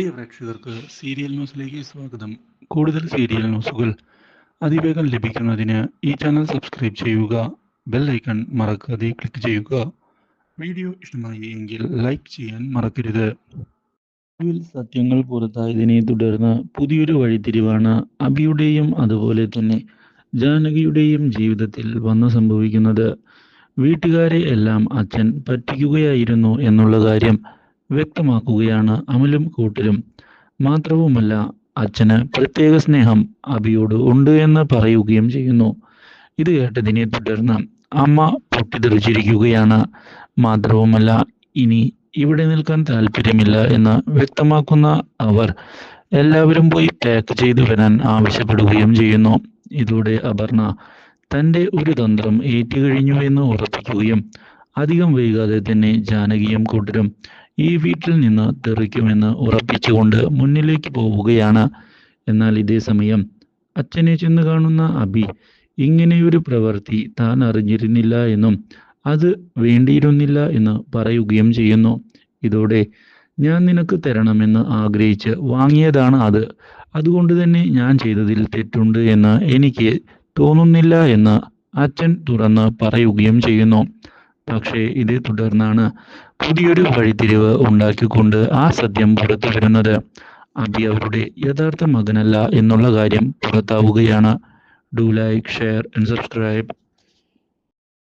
പ്രിയ പ്രേക്ഷകർക്ക് സീരിയൽ ന്യൂസിലേക്ക് സ്വാഗതം. കൂടുതൽ സീരിയൽ ന്യൂസുകൾ അതിവേഗം ലഭിക്കുന്നതിന് ഈ ചാനൽ സബ്സ്ക്രൈബ് ചെയ്യുക ബെൽ ഐക്കൺ മറക്കാതെ ക്ലിക്ക് ചെയ്യുക. വീഡിയോ ഇഷ്ടമായി എങ്കിൽ ലൈക്ക് ചെയ്യാൻ മറക്കരുത്. സത്യങ്ങൾ പുറത്തായതിനെ തുടർന്ന് പുതിയൊരു വഴിത്തിരിവാണ് അബിയുടെയും അതുപോലെ തന്നെ ജാനകിയുടെയും ജീവിതത്തിൽ വന്നു സംഭവിക്കുന്നത്. വീട്ടുകാരെ എല്ലാം അച്ഛൻ പറ്റിക്കുകയായിരുന്നു എന്നുള്ള കാര്യം വ്യക്തമാക്കുകയാണ് അമലും കൂട്ടരും. മാത്രവുമല്ല അച്ഛന് പ്രത്യേക സ്നേഹം അബിയോട് ഉണ്ട് എന്ന് പറയുകയും ചെയ്യുന്നു. ഇത് കേട്ടതിനെ തുടർന്ന് അമ്മ പൊട്ടിത്തെറിച്ചിരിക്കുകയാണ്. മാത്രവുമല്ല ഇനി ഇവിടെ നിൽക്കാൻ താല്പര്യമില്ല എന്ന് വ്യക്തമാക്കുന്ന അവർ എല്ലാവരും പോയി പാക്ക് ചെയ്തു വരാൻ ആവശ്യപ്പെടുകയും ചെയ്യുന്നു. ഇതോടെ അപർണ തന്റെ ഒരു തന്ത്രം ഏറ്റുകഴിഞ്ഞു എന്ന് ഉറപ്പിക്കുകയും അധികം വൈകാതെ തന്നെ ജാനകിയും കൂട്ടരും ഈ വീട്ടിൽ നിന്ന് തെറിക്കുമെന്ന് ഉറപ്പിച്ചുകൊണ്ട് മുന്നിലേക്ക് പോവുകയാണ്. എന്നാൽ ഇതേ സമയം അച്ഛനെ ചെന്ന് കാണുന്ന അബി ഇങ്ങനെയൊരു പ്രവൃത്തി താൻ അറിഞ്ഞിരുന്നില്ല എന്നും അത് വേണ്ടിയിരുന്നില്ല എന്ന് പറയുകയും ചെയ്യുന്നു. ഇതോടെ ഞാൻ നിനക്ക് തരണമെന്ന് ആഗ്രഹിച്ച് വാങ്ങിയതാണ് അത്. അതുകൊണ്ട് തന്നെ ഞാൻ ചെയ്തതിൽ തെറ്റുണ്ട് എന്ന് എനിക്ക് തോന്നുന്നില്ല എന്ന് അച്ഛൻ തുറന്ന് പറയുകയും ചെയ്യുന്നു. പക്ഷേ ഇതേ തുടർന്നാണ് പുതിയൊരു വഴിത്തിരിവ് ഉണ്ടാക്കിക്കൊണ്ട് ആ സത്യം പുറത്തു വരുന്നത്. അബി അവരുടെ യഥാർത്ഥ മകനല്ല എന്നുള്ള കാര്യം പുറത്താവുകയാണ്. Do like share and subscribe